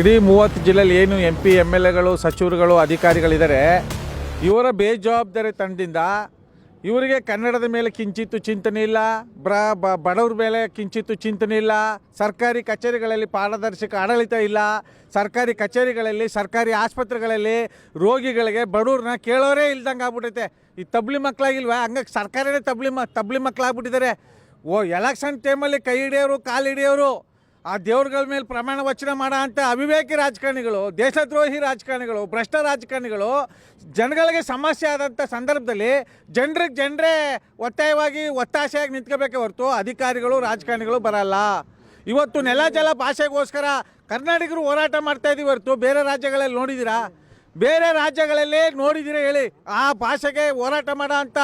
ಇಡೀ ಮೂವತ್ತು ಜಿಲ್ಲೆಯಲ್ಲಿ ಏನು ಎಂ ಪಿ ಎಂ ಎಲ್ ಎಗಳು ಸಚಿವರುಗಳು, ಅಧಿಕಾರಿಗಳಿದ್ದಾರೆ, ಇವರ ಬೇಜವಾಬ್ದಾರಿ ತಂಡದಿಂದ ಇವರಿಗೆ ಕನ್ನಡದ ಮೇಲೆ ಕಿಂಚಿತ್ತು ಚಿಂತನೆ ಇಲ್ಲ, ಬ್ರ ಬಡವ್ರ ಮೇಲೆ ಕಿಂಚಿತ್ತು ಚಿಂತನೆ ಇಲ್ಲ, ಸರ್ಕಾರಿ ಕಚೇರಿಗಳಲ್ಲಿ ಪಾರದರ್ಶಕ ಆಡಳಿತ ಇಲ್ಲ, ಸರ್ಕಾರಿ ಕಚೇರಿಗಳಲ್ಲಿ, ಸರ್ಕಾರಿ ಆಸ್ಪತ್ರೆಗಳಲ್ಲಿ ರೋಗಿಗಳಿಗೆ ಬಡವ್ರನ್ನ ಕೇಳೋರೇ ಇಲ್ದಂಗೆ ಆಗ್ಬಿಟ್ಟೈತೆ. ಈ ತಬ್ಲಿ ಮಕ್ಕಳಾಗಿಲ್ವಾ ಹಂಗಾಗಿ ಸರ್ಕಾರನೇ ತಬ್ಲಿ ಮ, ತಬ್ಲಿ ಮಕ್ಕಳಾಗ್ಬಿಟ್ಟಿದ್ದಾರೆ ಓ, ಎಲೆಕ್ಷನ್ ಟೈಮಲ್ಲಿ ಕೈ ಹಿಡಿಯೋರು, ಕಾಲು ಹಿಡಿಯೋರು ಆ ದೇವ್ರಗಳ ಮೇಲೆ ಪ್ರಮಾಣ ವಚನ ಮಾಡೋ ಅಂಥ ಅವಿವೇಕಿ ರಾಜಕಾರಣಿಗಳು, ದೇಶದ್ರೋಹಿ ರಾಜಕಾರಣಿಗಳು, ಭ್ರಷ್ಟ ರಾಜಕಾರಣಿಗಳು ಜನಗಳಿಗೆ ಸಮಸ್ಯೆ ಆದಂಥ ಸಂದರ್ಭದಲ್ಲಿ ಜನರಿಗೆ ಜನರೇ ಒತ್ತಾಯವಾಗಿ, ಒತ್ತಾಸೆಯಾಗಿ ನಿಂತ್ಕೋಬೇಕೆ ಹೊರತು ಅಧಿಕಾರಿಗಳು, ರಾಜಕಾರಣಿಗಳು ಬರಲ್ಲ. ಇವತ್ತು ನೆಲ ಜಲ ಭಾಷೆಗೋಸ್ಕರ ಕರ್ನಾಟಕರು ಹೋರಾಟ ಮಾಡ್ತಾ ಇದೀವಿ ಹೊರತು. ಬೇರೆ ರಾಜ್ಯಗಳಲ್ಲಿ ನೋಡಿದ್ದೀರಾ ಬೇರೆ ರಾಜ್ಯಗಳಲ್ಲೇ ನೋಡಿದ್ದೀರಾ ಹೇಳಿ? ಆ ಭಾಷೆಗೆ ಹೋರಾಟ ಮಾಡೋ ಅಂಥ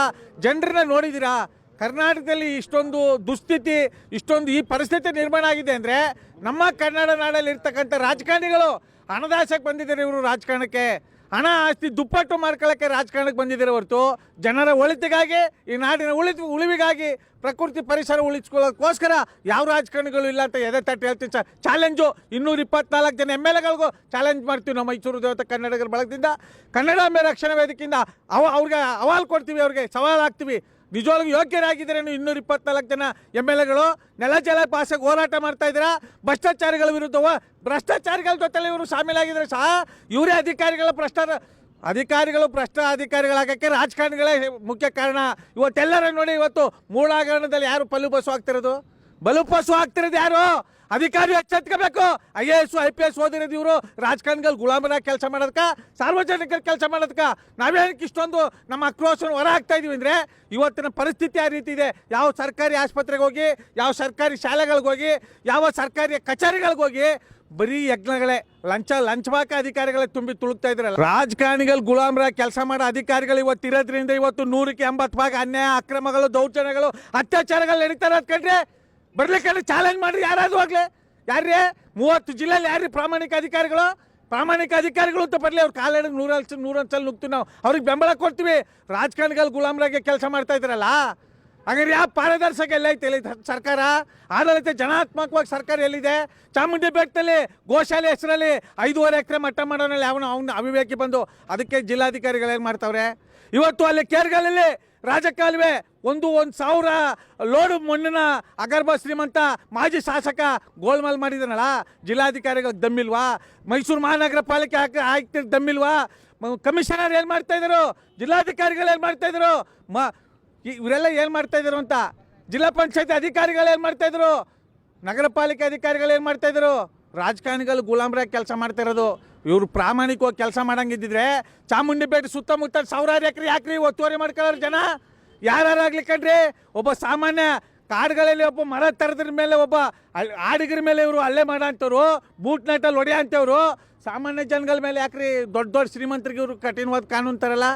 ಜನರನ್ನ ನೋಡಿದ್ದೀರಾ ಕರ್ನಾಟಕದಲ್ಲಿ ಇಷ್ಟೊಂದು ದುಸ್ಥಿತಿ, ಇಷ್ಟೊಂದು ಈ ಪರಿಸ್ಥಿತಿ ನಿರ್ಮಾಣ ಆಗಿದೆ ಅಂದರೆ ನಮ್ಮ ಕನ್ನಡ ನಾಡಲ್ಲಿ ಇರ್ತಕ್ಕಂಥ ರಾಜಕಾರಣಿಗಳು ಹಣದಾಸಕ್ಕೆ ಬಂದಿದ್ದಾರೆ ಇವರು ರಾಜಕಾರಣಕ್ಕೆ. ಹಣ ಆಸ್ತಿ ದುಪ್ಪಟ್ಟು ಮಾಡ್ಕೊಳ್ಳೋಕ್ಕೆ ರಾಜಕಾರಣಕ್ಕೆ ಬಂದಿದ್ದಾರೆ ಹೊರತು. ಜನರ ಒಳಿತಿಗಾಗಿ, ಈ ನಾಡಿನ ಉಳಿತು ಉಳಿವಿಗಾಗಿ, ಪ್ರಕೃತಿ ಪರಿಸರ ಉಳಿಸ್ಕೊಳ್ಳೋಕ್ಕೋಸ್ಕರ ಯಾವ ರಾಜಕಾರಣಿಗಳು ಇಲ್ಲ ಅಂತ ಎದೆ ತಟ್ಟಿ ಹೇಳ್ತೀನಿ. ಸರ್ ಚಾಲೆಂಜು ಇನ್ನೂರ ಇಪ್ಪತ್ನಾಲ್ಕು ಜನ ಎಂ ಎಲ್ ಎಗಳಿಗೂ ಚಾಲೆಂಜ್ ಮಾಡ್ತೀವಿ ನಾವು ಮೈಸೂರು ದೇವತೆ ಕನ್ನಡಿಗರ ಬಳಗದಿಂದ. ಕನ್ನಡಾಂಬೆ ರಕ್ಷಣಾ ವೇದಿಕೆಯಿಂದ ಅವ, ಅವ್ರಿಗೆ ಅವಾಲ್ ಕೊಡ್ತೀವಿ, ಅವ್ರಿಗೆ ಸವಾಲು ಹಾಕ್ತೀವಿ. ನಿಜವಾಗ್ಲೂ ಯೋಗ್ಯರಾಗಿದ್ದರೆ ಇನ್ನೂರ ಇಪ್ಪತ್ನಾಲ್ಕು ಜನ ಎಂ ಎಲ್ ಎಗಳು. ನೆಲ ಜಲ ಪಾಸಕ್ಕೆ ಹೋರಾಟ ಮಾಡ್ತಾ ಇದ್ದೀರಾ? ಭ್ರಷ್ಟಾಚಾರಿಗಳ ವಿರುದ್ಧವ? ಭ್ರಷ್ಟಾಚಾರಿಗಳ ಜೊತೆಲಿ ಇವರು ಶಾಮೀಲಾಗಿದ್ದಾರೆ ಸಹ ಇವರೇ ಅಧಿಕಾರಿಗಳ ಭ್ರಷ್ಟ ಅಧಿಕಾರಿಗಳು ಭ್ರಷ್ಟ ಅಧಿಕಾರಿಗಳಾಗಕ್ಕೆ ರಾಜಕಾರಣಿಗಳೇ ಮುಖ್ಯ ಕಾರಣ. ಇವತ್ತೆಲ್ಲರ ನೋಡಿ ಇವತ್ತು ಮೂಳಾಗರಣದಲ್ಲಿ ಯಾರು ಪಲ್ಲು ಆಗ್ತಿರೋದು ಬಲುಪಸು ಆಗ್ತಿರೋದು ಯಾರು? ಅಧಿಕಾರಿ ಎಚ್ಚೆತ್ಕೋಬೇಕು. I A S, I P S ಓದಿರೋದು ಇವರು. ರಾಜಕಾರಣಿಗಳು ಗುಲಾಮರಾಗಿ ಕೆಲಸ ಮಾಡೋದಕ್ಕ ಸಾರ್ವಜನಿಕರ ಕೆಲಸ ಮಾಡೋದಕ್ಕ ನಾವೇನಕ್ಕೆ ಇಷ್ಟೊಂದು ನಮ್ಮ ಆಕ್ರೋಶವನ್ನು ಹೊರ ಹಾಕ್ತಾ ಇದೀವಿ ಅಂದರೆ, ಇವತ್ತಿನ ಪರಿಸ್ಥಿತಿ ಆ ರೀತಿ ಇದೆ. ಯಾವ ಸರ್ಕಾರಿ ಆಸ್ಪತ್ರೆಗೆ ಹೋಗಿ, ಯಾವ ಸರ್ಕಾರಿ ಶಾಲೆಗಳಿಗೆ ಹೋಗಿ, ಯಾವ ಸರ್ಕಾರಿ ಕಚೇರಿಗಳಿಗೆ ಹೋಗಿ, ಬರೀ ಯಜ್ಞಗಳೇ. ಲಂಚ ಲಂಚವಾಕ ಅಧಿಕಾರಿಗಳೇ ತುಂಬಿ ತುಳುಕ್ತಾ ಇದ್ರಲ್ಲ. ರಾಜಕಾರಣಿಗಳು ಗುಲಾಮರ ಕೆಲಸ ಮಾಡೋ ಅಧಿಕಾರಿಗಳು ಇವತ್ತು ಇರೋದ್ರಿಂದ ಇವತ್ತು ನೂರಕ್ಕೆ ಎಂಬತ್ತು ಭಾಗ ಅನ್ಯಾಯ, ಅಕ್ರಮಗಳು, ದೌರ್ಜನ್ಯಗಳು, ಅತ್ಯಾಚಾರಗಳು ನಡೀತಾರೆ ಇರೋದು ಬರ್ಲಿಕ್ಕೆ ಚಾಲೆಂಜ್ ಮಾಡ್ರಿ, ಯಾರಾದ್ರೂ ಆಗ್ಲಿ. ಯಾರ್ರೀ? ಮೂವತ್ತು ಜಿಲ್ಲೆಯಲ್ಲಿ ಯಾರ್ರೀ ಪ್ರಾಮಾಣಿಕ ಅಧಿಕಾರಿಗಳು? ಪ್ರಾಮಾಣಿಕ ಅಧಿಕಾರಿಗಳು ಅಂತ ಬರಲಿ, ಅವ್ರು ಕಾಲೆಡ್ ನೂರಲ್ಲಿ ನೂರೊಂದು ಸಲ ನುಗ್ತೀವಿ ನಾವು. ಅವ್ರಿಗೆ ಬೆಂಬಲ ಕೊಡ್ತೀವಿ. ರಾಜಕಾರಣಿಗಳು ಗುಲಾಮರಾಗಿ ಕೆಲಸ ಮಾಡ್ತಾ ಇದ್ರಲ್ಲ? ಹಾಗಾದ್ರೆ ಯಾವ ಪಾರದರ್ಶಕ ಎಲ್ಲ ಐತೆ ಸರ್ಕಾರ? ಆಡಳಿತ ಜನಾತ್ಮಕವಾಗಿ ಸರ್ಕಾರ ಎಲ್ಲಿದೆ? ಚಾಮುಂಡಿ ಬೆಟ್ಟದಲ್ಲಿ ಗೋಶಾಲೆ ಹೆಸರಲ್ಲಿ ಐದೂವರೆ ಎಕರೆ ಮಟ್ಟ ಮಾಡೋನಲ್ಲಿ ಅವನು ಅವ್ನು ಅವಿವೇಕಿ ಬಂದು ಅದಕ್ಕೆ ಜಿಲ್ಲಾಧಿಕಾರಿಗಳು ಏನು ಮಾಡ್ತಾವ್ರೆ? ಇವತ್ತು ಅಲ್ಲಿ ಕೇರ್ಗಳಲ್ಲಿ ರಾಜಕಾಲುವೆ ಒಂದು ಒಂದು ಸಾವಿರ ಲೋಡು ಮಣ್ಣಿನ ಅಗರ್ಭ ಶ್ರೀಮಂತ ಮಾಜಿ ಶಾಸಕ ಗೋಲ್ಮಾಲ್ ಮಾಡಿದನಲ್ಲ ಜಿಲ್ಲಾಧಿಕಾರಿಗಳಿಗೆ ದಮ್ಮಿಲ್ವಾ? ಮೈಸೂರು ಮಹಾನಗರ ಪಾಲಿಕೆ ಹಾಕಿ ದಮ್ಮಿಲ್ವಾ? ಕಮಿಷನರ್ ಏನು ಮಾಡ್ತಾ ಇದ್ದರು ಜಿಲ್ಲಾಧಿಕಾರಿಗಳು ಏನು ಮಾಡ್ತಾ ಇದ್ದರು ಮ ಇವರೆಲ್ಲ ಏನು ಮಾಡ್ತಾ ಇದ್ದರು ಅಂತ? ಜಿಲ್ಲಾ ಪಂಚಾಯತ್ ಅಧಿಕಾರಿಗಳು ಏನು ಮಾಡ್ತಾ ಇದ್ದರು ನಗರ ಪಾಲಿಕೆ ಅಧಿಕಾರಿಗಳು ಏನು ಮಾಡ್ತಾ ಇದ್ದರು ರಾಜಕಾರಣಿಗಳು ಗುಲಾಮ್ರಾಗಿ ಕೆಲಸ ಮಾಡ್ತಾ ಇರೋದು. ಇವರು ಪ್ರಾಮಾಣಿಕವಾಗಿ ಕೆಲಸ ಮಾಡಂಗಿದ್ದಿದ್ರೆ ಚಾಮುಂಡಿ ಬೆಟ್ಟ ಸುತ್ತಮುತ್ತ ಸಾವಿರಾರು ಎಕರೆ ಯಾಕ್ರಿ ಒತ್ತುವರಿ ಮಾಡ್ಕೊಳ್ಳೋರು ಜನ? ಯಾರಾಗ್ಲಿ ಕಣ್ರಿ? ಒಬ್ಬ ಸಾಮಾನ್ಯ ಕಾಡುಗಳಲ್ಲಿ ಒಬ್ಬ ಮರ ತರದ್ರ ಮೇಲೆ ಒಬ್ಬ ಆಡಿಗರ ಮೇಲೆ ಇವರು ಹಲ್ಲೆ ಮಾಡೋಂಥವ್ರು ಬೂಟ್ ನೈಟಲ್ಲಿ ಹೊಡೆಯ ಅಂಥವ್ರು ಸಾಮಾನ್ಯ ಜನಗಳ ಮೇಲೆ ಯಾಕ್ರಿ ದೊಡ್ಡ ದೊಡ್ಡ ಶ್ರೀಮಂತರಿಗೆ ಇವರು ಕಠಿಣವಾದ ಕಾನೂನು ತರಲ್ಲ?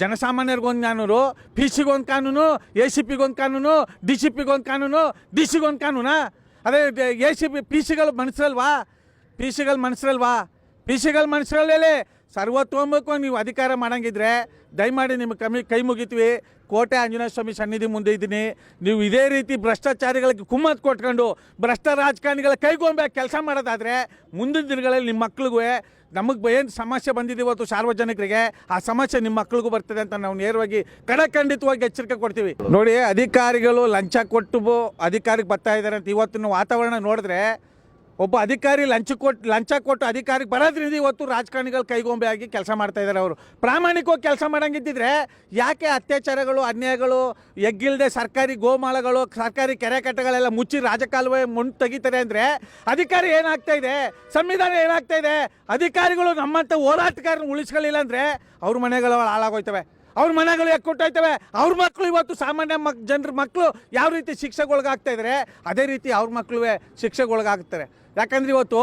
ಜನಸಾಮಾನ್ಯರಿಗೊಂದು ಕಾನೂನು ಪಿ ಸಿಗೊಂದು ಕಾನೂನು ಎ ಸಿ ಪಿಗೊಂದು ಕಾನೂನು ಡಿ ಸಿ ಪಿಗೊಂದು ಕಾನೂನು ಡಿ ಸಿಗೊಂದು ಕಾನೂನಾ? ಅದೇ ಎ ಸಿ ಪಿ ಪಿ ಸಿಗಳು ಮನಸ್ಸಲ್ವಾ ಪಿ ಸಿಗಳು ಮನಸ್ಸಲ್ವಾ ಪಿ ಮನುಷ್ಯರಲ್ಲೇ ಮನಸ್ಸರಲ್ಲಿ ಸರ್ವತೋಮುಖ ನೀವು ಅಧಿಕಾರ ಮಾಡಂಗಿದ್ರೆ, ದಯಮಾಡಿ ನಿಮಗೆ ಕಮ್ಮಿ ಕೈ ಮುಗಿತೀವಿ. ಕೋಟೆ ಆಂಜನೇಯ ಸ್ವಾಮಿ ಸನ್ನಿಧಿ ಮುಂದೆ ಇದ್ದೀನಿ. ನೀವು ಇದೇ ರೀತಿ ಭ್ರಷ್ಟಾಚಾರಿಗಳಿಗೆ ಕುಮ್ಮತ್ ಕೊಟ್ಕೊಂಡು, ಭ್ರಷ್ಟ ರಾಜಕಾರಣಿಗಳ ಕೈಗೊಂಬೇಕು ಕೆಲಸ ಮಾಡೋದಾದರೆ, ಮುಂದಿನ ದಿನಗಳಲ್ಲಿ ನಿಮ್ಮ ಮಕ್ಳಿಗೂ, ನಮಗೆ ಏನು ಸಮಸ್ಯೆ ಬಂದಿದೆ ಇವತ್ತು ಸಾರ್ವಜನಿಕರಿಗೆ, ಆ ಸಮಸ್ಯೆ ನಿಮ್ಮ ಮಕ್ಳಿಗೂ ಬರ್ತದೆ ಅಂತ ನಾವು ನೇರವಾಗಿ ಕಡಖಂಡಿತವಾಗಿ ಎಚ್ಚರಿಕೆ ಕೊಡ್ತೀವಿ. ನೋಡಿ, ಅಧಿಕಾರಿಗಳು ಲಂಚ ಕೊಟ್ಟು ಅಧಿಕಾರಿಗೆ ಬರ್ತಾ ಇದ್ದಾರೆ ಅಂತ ಇವತ್ತಿನ ವಾತಾವರಣ ನೋಡಿದ್ರೆ ಒಬ್ಬ ಅಧಿಕಾರಿ ಲಂಚ ಕೊಟ್ಟು ಲಂಚ ಕೊಟ್ಟು ಅಧಿಕಾರಿಗೆ ಬರೋದ್ರಿಂದ ಇವತ್ತು ರಾಜಕಾರಣಿಗಳು ಕೈಗೊಂಬೆ ಆಗಿ ಕೆಲಸ ಮಾಡ್ತಾ ಇದ್ದಾರೆ ಅವರು. ಪ್ರಾಮಾಣಿಕವಾಗಿ ಕೆಲಸ ಮಾಡೋಂಗಿದ್ದಿದ್ರೆ ಯಾಕೆ ಅತ್ಯಾಚಾರಗಳು, ಅನ್ಯಾಯಗಳು ಎಗ್ಗಿಲ್ಲದೆ ಸರ್ಕಾರಿ ಗೋಮಾಳಗಳು, ಸರ್ಕಾರಿ ಕೆರೆ ಕಟ್ಟೆಗಳೆಲ್ಲ ಮುಚ್ಚಿ ರಾಜಕಾಲುವೆ ಮುಂಡು ತೆಗಿತಾರೆ ಅಂದರೆ ಅಧಿಕಾರಿ ಏನಾಗ್ತಾ ಇದೆ? ಸಂವಿಧಾನ ಏನಾಗ್ತಾ ಇದೆ? ಅಧಿಕಾರಿಗಳು ನಮ್ಮಂಥ ಹೋರಾಟಗಾರನ ಉಳಿಸ್ಕೊಳ್ಳಿಲ್ಲ ಅಂದರೆ ಅವ್ರ ಮನೆಗಳು ಹಾಳಾಗೋಯ್ತವೆ. ಅವ್ರ ಮನೆಗಳು ಯಾಕೆ ಕೊಟ್ಟೋಯ್ತವೆ ಅವ್ರ ಮಕ್ಕಳು ಇವತ್ತು ಸಾಮಾನ್ಯ ಮಕ್, ಜನರ ಮಕ್ಕಳು ಯಾವ ರೀತಿ ಶಿಕ್ಷೆಗೊಳಗಾಗ್ತಾ ಇದ್ದಾರೆ ಅದೇ ರೀತಿ ಅವ್ರ ಮಕ್ಕಳುವೆ ಶಿಕ್ಷೆಗೊಳಗಾಗ್ತಾರೆ. ಯಾಕಂದ್ರೆ ಇವತ್ತು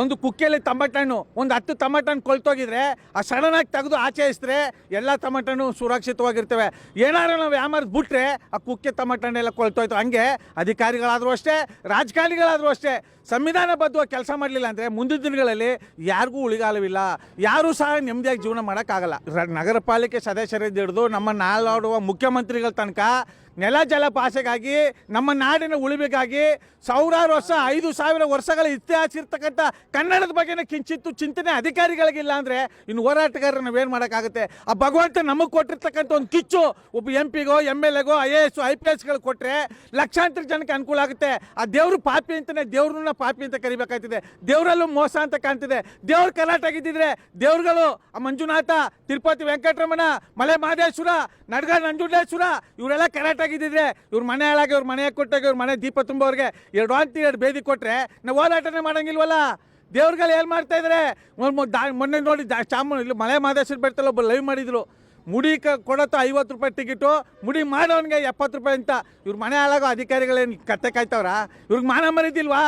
ಒಂದು ಕುಕ್ಕೆಯಲ್ಲಿ ಹಣ್ಣು ಒಂದು ಹತ್ತು ಟಮಟಣ್ಣು ಕೊಳ್ತೋಗಿದ್ರೆ ಆ ಸಡನ್ನಾಗಿ ತೆಗೆದು ಆಚೆ ಇಸಿದ್ರೆ ಎಲ್ಲ ಟಮಟಣ್ಣು ಸುರಕ್ಷಿತವಾಗಿರ್ತವೆ. ಏನಾದ್ರು ನಾವು ಯಾಮಾರ್ದು ಬಿಟ್ರೆ ಆ ಕುಕ್ಕೆ ಟಮಟಣ್ಣೆಲ್ಲ ಕೊಳ್ತೋಯ್ತು. ಹಂಗೆ ಅಧಿಕಾರಿಗಳಾದರೂ ಅಷ್ಟೇ, ರಾಜಕಾರಣಿಗಳಾದರೂ ಅಷ್ಟೇ. ಸಂವಿಧಾನಬದ್ಧವಾಗಿ ಕೆಲಸ ಮಾಡಲಿಲ್ಲ ಅಂದರೆ ಮುಂದಿನ ದಿನಗಳಲ್ಲಿ ಯಾರಿಗೂ ಉಳಿಗಾಲವಿಲ್ಲ. ಯಾರೂ ಸಹ ನೆಮ್ಮದಿಯಾಗಿ ಜೀವನ ಮಾಡೋಕ್ಕಾಗಲ್ಲ. ನಗರ ಪಾಲಿಕೆ ಸದಸ್ಯರಿಂದ ಹಿಡಿದು ನಮ್ಮ ನಾಡಾಡುವ ಮುಖ್ಯಮಂತ್ರಿಗಳ ತನಕ ನೆಲ, ಜಲ ಭಾಷೆಗಾಗಿ ನಮ್ಮ ನಾಡಿನ ಉಳಿಬೇಕಾಗಿ ಸಾವಿರಾರು ವರ್ಷ, ಐದು ಸಾವಿರ ವರ್ಷಗಳ ಇತಿಹಾಸ ಇರ್ತಕ್ಕಂಥ ಕನ್ನಡದ ಬಗ್ಗೆನೇ ಕಿಂಚಿತ್ತು ಚಿಂತನೆ ಅಧಿಕಾರಿಗಳಿಗಿಲ್ಲ ಅಂದರೆ ಇನ್ನು ಹೋರಾಟಗಾರರು ನಾವೇನು ಮಾಡೋಕ್ಕಾಗುತ್ತೆ? ಆ ಭಗವಂತ ನಮಗೆ ಕೊಟ್ಟಿರ್ತಕ್ಕಂಥ ಒಂದು ಕಿಚ್ಚು ಒಬ್ಬ ಎಂ ಪಿಗೋ M L ago I A S I P ಎಸ್ಗಳು ಕೊಟ್ಟರೆ ಲಕ್ಷಾಂತರ ಜನಕ್ಕೆ ಅನುಕೂಲ ಆಗುತ್ತೆ. ಆ ದೇವರು ಪಾಪಿ ಅಂತಲೇ ದೇವ್ರನ್ನ ಪಾಪಿ ಅಂತ ಕರಿಬೇಕಾಯ್ತಿದೆ. ದೇವರಲ್ಲೂ ಮೋಸ ಅಂತ ಕಾಣ್ತಿದೆ. ದೇವ್ರ ಆಗಿದ್ದಿದ್ರೆ ದೇವ್ರುಗಳು, ಆ ಮಂಜುನಾಥ, ತಿರುಪತಿ ವೆಂಕಟರಮಣ, ಮಲೆ ಮಹದೇಶ್ವರ, ನಡ್ಗ ನಂಜುಂಡೇಶ್ವರ, ಇವರೆಲ್ಲ ಕರೆಕ್ಟ್ ಆಗಿದ್ದಿದ್ರೆ ಇವ್ರ ಮನೆ ಹಾಳಾಗಿ, ಇವ್ರ ಮನೆ ಕೊಟ್ಟಾಗ, ಇವ್ರ ಮನೆ ದೀಪ ತುಂಬೋರಿಗೆ ಎರಡು ಅಂತ ಎರಡು ಬೇದಿ ಕೊಟ್ಟರೆ ನಾವು ಹೋರಾಟನೇ ಮಾಡೋಂಗಿಲ್ವಲ್ಲ? ದೇವ್ರುಗಳು ಏನು ಮಾಡ್ತಾ ಇದ್ದಾರೆ ಮೊನ್ನೆ ನೋಡಿ ಚಾಮ ಇಲ್ಲಿ ಮಲೆ ಮಹದೇಶ್ವರ ಬೆಟ್ಟಲ್ಲಿ ಒಬ್ಬ ಲೈವ್ ಮಾಡಿದ್ರು. ಮುಡಿ ಕ ಕೊಡತ್ತ ಐವತ್ತು ರೂಪಾಯಿ ಟಿಕೆಟು ಮುಡಿ ಮಾಡೋನಿಗೆ ಎಪ್ಪತ್ತು ರೂಪಾಯಿ ಅಂತ. ಇವ್ರ ಮನೆ ಹಾಳಾಗೋ ಅಧಿಕಾರಿಗಳೇನು ಕತ್ತೆ ಕಾಯ್ತವ್ರ? ಇವ್ರಿಗೆ ಮಾನ ಮರಿದಿಲ್ವಾ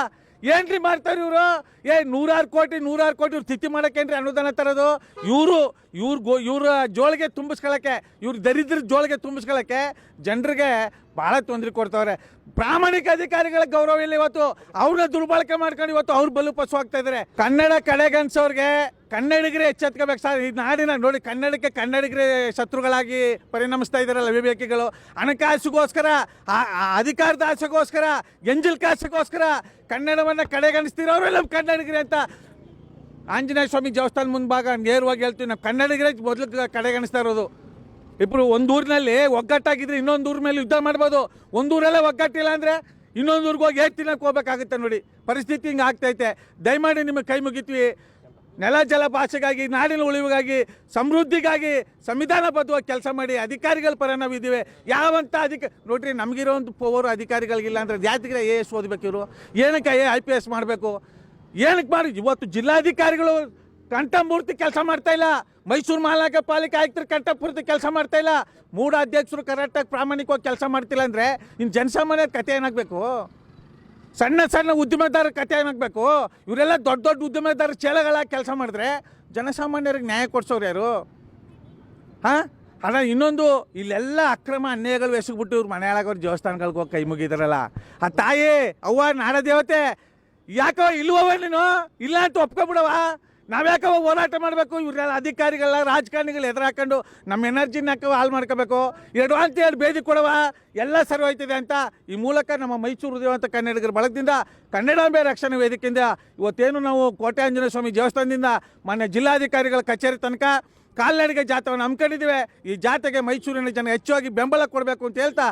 ಏನ್ರಿ ಮಾಡ್ತಾರೆ ಇವರು? ಏ, ನೂರಾರು ಕೋಟಿ ನೂರಾರು ಕೋಟಿ ಇವ್ರು ತಿಥಿ ಮಾಡಕ್ಕೇನ್ರಿ ಅನುದಾನ ತರೋದು? ಇವರು, ಇವ್ರ ಗೋ, ಇವ್ರ ಜೋಳಿಗೆ ತುಂಬಿಸ್ಕೊಳಕ್ಕೆ, ಇವ್ರ ದರಿದ್ರ ಜೋಳಿಗೆ ತುಂಬಿಸ್ಕೊಳಕ್ಕೆ ಜನರಿಗೆ ಭಾಳ ತೊಂದರೆ ಕೊಡ್ತಾವ್ರೆ. ಪ್ರಾಮಾಣಿಕ ಅಧಿಕಾರಿಗಳ ಗೌರವ ಇಲ್ಲ ಇವತ್ತು. ಅವ್ರನ್ನ ದುರ್ಬಳಕೆ ಮಾಡ್ಕೊಂಡು ಇವತ್ತು ಅವ್ರು ಬಲು ಪಶು ಆಗ್ತಾ ಇದ್ದಾರೆ ಕನ್ನಡ ಕಡೆಗನ್ಸೋರ್ಗೆ ಕನ್ನಡಿಗರೇ ಎಚ್ಚೆತ್ಕೋಬೇಕು ಸರ್. ಈ ನಾಡಿನ ನೋಡಿ ಕನ್ನಡಕ್ಕೆ ಕನ್ನಡಿಗರೇ ಶತ್ರುಗಳಾಗಿ ಪರಿಣಮಿಸ್ತಾ ಇದ್ದಾರಲ್ಲ ವಿವೇಕಿಗಳು ಹಣಕಾಸಿಗೋಸ್ಕರ ಅಧಿಕಾರದ ಆಸೆಗೋಸ್ಕರ ಎಂಜಲ್ ಕಾಸಿಗೋಸ್ಕರ ಕನ್ನಡವನ್ನು ಕಡೆಗಣಿಸ್ತಿರೋರೆಲ್ಲ ಕನ್ನಡಿಗರೇ ಅಂತ ಆಂಜನೇಯ ಸ್ವಾಮಿ ದೇವಸ್ಥಾನ ಮುಂಭಾಗ ನೇರವಾಗಿ ಹೇಳ್ತೀವಿ. ನಾವು ಕನ್ನಡಿಗರೇ ಮೊದಲು ಕಡೆಗಣಿಸ್ತಾ ಇರೋದು. ಇಬ್ಬರು ಒಂದು ಊರಿನಲ್ಲಿ ಒಗ್ಗಟ್ಟಾಗಿದ್ರೆ ಇನ್ನೊಂದು ಊರ ಮೇಲೆ ಯುದ್ಧ ಮಾಡ್ಬೋದು. ಒಂದು ಊರಲ್ಲೇ ಒಗ್ಗಟ್ಟಿಲ್ಲ ಅಂದರೆ ಇನ್ನೊಂದು ಊರಿಗೆ ಹೋಗಿ ಏಟ್ ತಿನ್ನಕ್ಕೆ ಹೋಗ್ಬೇಕಾಗುತ್ತೆ ನೋಡಿ. ಪರಿಸ್ಥಿತಿ ಹಿಂಗೆ ಆಗ್ತೈತೆ. ದಯಮಾಡಿ ನಿಮಗೆ ಕೈ ಮುಗಿತೀವಿ. ನೆಲ ಜಲ ಭಾಷೆಗಾಗಿ, ನಾಡಿನ ಉಳಿವಿಗಾಗಿ, ಸಮೃದ್ಧಿಗಾಗಿ ಸಂವಿಧಾನಬದ್ಧವಾಗಿ ಕೆಲಸ ಮಾಡಿ ಅಧಿಕಾರಿಗಳ ಪರ ನಾವಿದ್ದೀವಿ ಯಾವಂಥ ಅಧಿಕ, ನೋಡ್ರಿ ನಮಗಿರೋ ಒಂದು ಪವರ್ ಅಧಿಕಾರಿಗಳಿಗಿಲ್ಲ ಅಂದರೆ ಜಾತಿಗೆ ಎ ಎಸ್ ಓದಬೇಕು ಇವರು? ಏನಕ್ಕೆ ಎ ಐ ಪಿ ಎಸ್ ಮಾಡಬೇಕು? ಏನಕ್ಕೆ ಮಾಡಿ? ಇವತ್ತು ಜಿಲ್ಲಾಧಿಕಾರಿಗಳು ಕಂಠಮೂರ್ತಿ ಕೆಲಸ ಮಾಡ್ತಾ ಇಲ್ಲ. ಮೈಸೂರು ಮಹಾನಗರ ಪಾಲಿಕೆ ಆಯುಕ್ತರು ಕಂಠಪೂರ್ತಿ ಕೆಲಸ ಮಾಡ್ತಾ ಇಲ್ಲ. ಮೂಡ ಅಧ್ಯಕ್ಷರು ಕರೆಕ್ಟಾಗಿ ಪ್ರಾಮಾಣಿಕವಾಗಿ ಕೆಲಸ ಮಾಡ್ತಿಲ್ಲ ಅಂದರೆ ಇನ್ನು ಜನಸಾಮಾನ್ಯದ ಕತೆ ಏನಾಗಬೇಕು? ಸಣ್ಣ ಸಣ್ಣ ಉದ್ಯಮದಾರ ಕತೆ ಏನಾಗಬೇಕು ಇವರೆಲ್ಲ ದೊಡ್ಡ ದೊಡ್ಡ ಉದ್ಯಮದಾರ ಚೇಳಗಳಾಗಿ ಕೆಲಸ ಮಾಡಿದ್ರೆ ಜನಸಾಮಾನ್ಯರಿಗೆ ನ್ಯಾಯ ಕೊಡ್ಸೋರು ಯಾರು? ಹಾಂ? ಅಣ್ಣ ಇನ್ನೊಂದು, ಇಲ್ಲೆಲ್ಲ ಅಕ್ರಮ ಅನ್ಯಾಯಗಳು ಎಸಗ್ಬಿಟ್ಟು ಇವ್ರು ಮನೆಯೊಳಗವ್ರು ದೇವಸ್ಥಾನಗಳಿಗೆ ಹೋಗಿ ಕೈ ಮುಗಿದಾರಲ್ಲ. ಆ ತಾಯಿ, ಅವ್ವ ನಾಡ ದೇವತೆ ಯಾಕೋ ಇಲ್ವವ ನೀನು? ಇಲ್ಲ ಅಂತ ಒಪ್ಕೊಬಿಡವ ನಾವ್ಯಾಕವ ಹೋರಾಟ ಮಾಡಬೇಕು, ಇವರೆಲ್ಲ ಅಧಿಕಾರಿಗಳ ರಾಜಕಾರಣಿಗಳು ಎದುರಾಕೊಂಡು ನಮ್ಮ ಎನರ್ಜಿನ ಯಾಕೆ ಹಾಳು ಮಾಡ್ಕೋಬೇಕು. ಎರಡು ಅಂತ ಹೇಳಿ ಬೇದಿ ಕೊಡವ ಎಲ್ಲ ಸರಿ ಹೋಯ್ತಿದೆ ಅಂತ ಈ ಮೂಲಕ ನಮ್ಮ ಮೈಸೂರು ಉದಯವಂತ ಕನ್ನಡಿಗರ ಬಳಗದಿಂದ ಕನ್ನಡಾಂಬೆ ರಕ್ಷಣಾ ವೇದಿಕೆಯಿಂದ ಇವತ್ತೇನು ನಾವು ಕೋಟೆ ಆಂಜನೇಯ ಸ್ವಾಮಿ ದೇವಸ್ಥಾನದಿಂದ ಮಾನ್ಯ ಜಿಲ್ಲಾಧಿಕಾರಿಗಳ ಕಚೇರಿ ತನಕ ಕಾಲ್ನಡಿಗೆ ಜಾಥವನ್ನು ಹಮ್ಮಿಕೊಂಡಿದ್ದೀವಿ. ಈ ಜಾಥೆಗೆ ಮೈಸೂರಿನ ಜನ ಹೆಚ್ಚಾಗಿ ಬೆಂಬಲ ಕೊಡಬೇಕು ಅಂತ ಹೇಳ್ತಾ